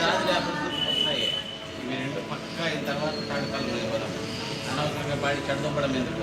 రాజులే అప్పుడు వస్తాయి ఇవి రెండు పక్కా అయిన తర్వాత తాడుకాలు ఇవ్వడం అనవసరంగా పాడి చెడదొప్పడం ఎందుకు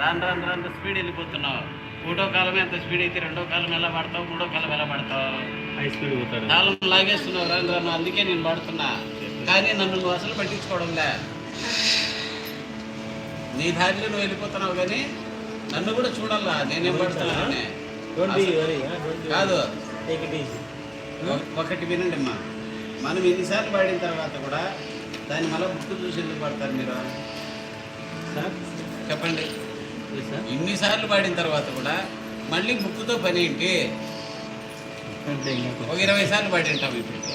రాను రాను రాను స్పీడ్ వెళ్ళిపోతున్నావు. మూడో కాలం ఎంత స్పీడ్ అయితే రెండో కాలం ఎలా పడతావు? మూడో కాలం ఎలా పడతావు? హై స్పీడ్ పోతాడు. కాలం లాగేస్తున్నావు రాను రాను అందుకే నేను పడుతున్నా. కానీ నన్ను నువ్వు అసలు పట్టించుకోవడంలే నీ దారిలో నువ్వు వెళ్ళిపోతున్నావు కానీ నన్ను కూడా చూడాలా నేనేం పడుతున్నానని ట్వంటీ కాదు. ఒకటి వినండి అమ్మా మనం ఎన్నిసార్లు పాడిన తర్వాత కూడా దాన్ని మళ్ళీ బుక్ చూసి ఎందుకు పడతారు మీరు? చెప్పండి. ఇన్నిసార్లు పాడిన తర్వాత కూడా మళ్ళీ బుక్తో పని ఏంటి? ఒక ఇరవై సార్లు పాడి ఉంటాం ఇప్పటికి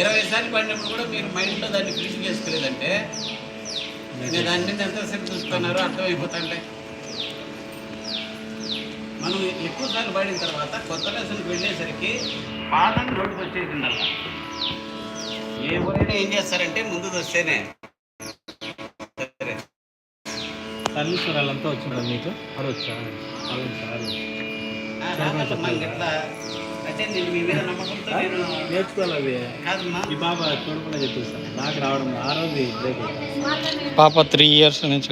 ఇరవై సార్లు పాడినప్పుడు కూడా మీరు మైండ్లో దాన్ని ఫినిష్ చేసుకోలేదంటే నేను దాని మీద ఎంతసేపు చూస్తున్నారో అర్థమైపోతుంటే మనం ఎక్కువ సార్లు పాడిన తర్వాత కొత్త లెసన్కి వెళ్ళేసరికి పాఠం నోటికి వచ్చేది ఉండాలి ఏ ఊరైనా ఏం చేస్తారంటే ముందు వస్తేనే నేను మీ మీద నమ్మకంతో నేను నేర్చుకోవాలి అవి. కాదమ్మా. ఈ బాబా చూడకుండా చెప్పేస్తాను నాకు రావడం ఆ రోజు బ్రేక్ పాప త్రీ ఇయర్స్ నుంచి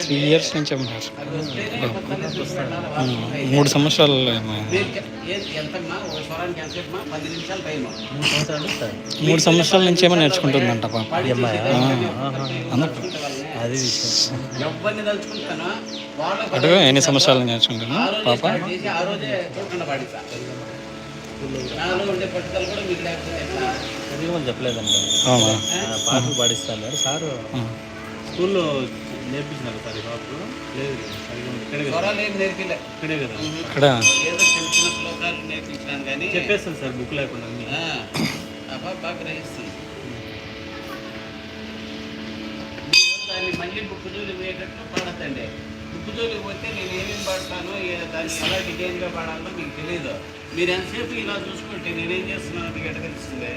త్రీ ఇయర్స్ నుంచి. మూడు సంవత్సరాలు మూడు సంవత్సరాలు సార్ మూడు సంవత్సరాల నుంచి ఏమో నేర్చుకుంటుందంట పాప? అమ్మాయి అది విషయం. ఎవరిని తలుచుకుంటానో? వాళ్ళ అటు ఎన్ని సంవత్సరాలు రోజే పాప? స్టార్ట్ చేసి ఆ రోజే చూడకుండా పాడిస్తా స్కూల్లో నాలో ఉండే పట్టుదల కూడా మీకు లేకపోతే ఎట్లా? చదివమని చెప్పలేదంట అవునా? ఆ, పాటలు పాడిస్తారు సారు ఆ. స్కూల్లో నేర్పించినారు సార్ ఈ లేదు చదివి ఇక్కడే కదా. స్వరాలు ఏం నేర్పిలే. ఇక్కడే కదా. ఇక్కడ ఏదో చిన్న చిన్న శ్లోకాలు నేర్పించినాను కానీ చెప్పేస్తాను సార్ బుక్ లేకుండా అన్ని. ఆ, అబ్బా బాగా గ్రహిస్తుంది దాన్ని మళ్ళీ బుక్ జోలి పోయేటట్లు పాడద్దండి. బుక్ జోలికి పోతే నేను ఏమేమి పాడతానో ఏ- దాన్ని ఎలా డిజైన్గా పాడాలో మీకు తెలియదు మీరు ఎంతసేపు ఇలా చూసుకుంటే నేనేం చేస్తున్నాను మీకు ఎట్లా తెలుస్తుంది?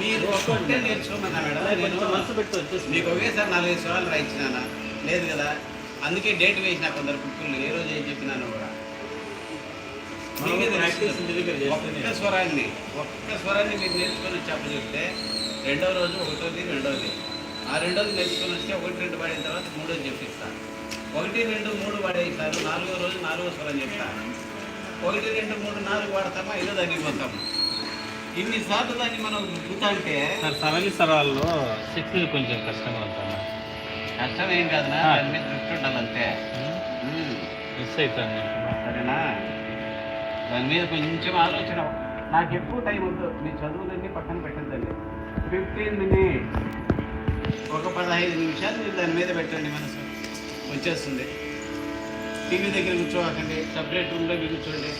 మీరు ఒక్కొక్కటే నేర్చుకోమన్నా మేడం. నేను మనసు పెట్టి వచ్చేసి. మీకు ఒకేసారి నాలుగైదు సవాళ్ళు రాయించినానా? లేదు కదా. అందుకే డేట్ వేసిన కొందరు బుక్కులు ఏ రోజు ఏం చెప్పినాను కూడా. ఒక్క స్వరాన్ని ఒక్క స్వరాన్ని మీరు నేర్చుకొని చెప్పచెప్తే రెండో రోజు ఒకటోది రెండోది. ఆ రెండోది నేర్చుకొని వస్తే ఒకటి రెండు పాడిన తర్వాత మూడోది చెప్పిస్తా. ఒకటి రెండు మూడు పాడేసారు నాలుగో రోజు నాలుగో స్వరం చెప్తా. ఒకటి రెండు మూడు నాలుగు వాడతామా? ఐదో దానికి పోతాము ఇన్నిసార్లు దాన్ని మనం గుర్తా అంటే సార్ సవలి సరాల్లో సిక్స్త్ కొంచెం కష్టంగా ఉంటుంది కష్టం ఏం కాదునా? ఆ. దాని మీద దృష్టి ఉండాలి అంతే ఉమ్. మిస్ అవుతుంది సరేనా? దాని మీద కొంచెం ఆలోచన. నాకు ఎక్కువ టైం వద్దు. మీ చదువులన్నీ పక్కన పెట్టద్దండి. ఫిఫ్టీన్ మినిట్స్ ఒక పదహైదు నిమిషాలు మీరు దాని మీద పెట్టండి మనసు. వచ్చేస్తుంది. టీవీ దగ్గర కూర్చోకండి. సపరేట్ రూమ్లో కూర్చోండి.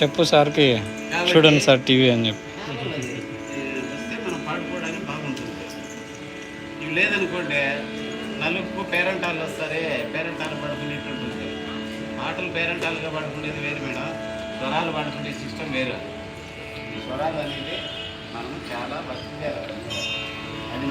చెప్పు సార్కి. చూడండి సార్ టీవీ అని చెప్పి. వస్తే మనం పాడుకోవడానికి బాగుంటుంది. ఇవి లేదనుకోండి నలుగురు పేరెంటాలు వస్తారే పేరెంటాలు పడుకునేటట్టుంది పాటలు పేరెంటాలుగా పడుకునేది వేరు మేడం. స్వరాలు పడుకునే సిస్టమ్ వేరు. స్వరాలు అనేది మనం చాలా భక్తిగా అది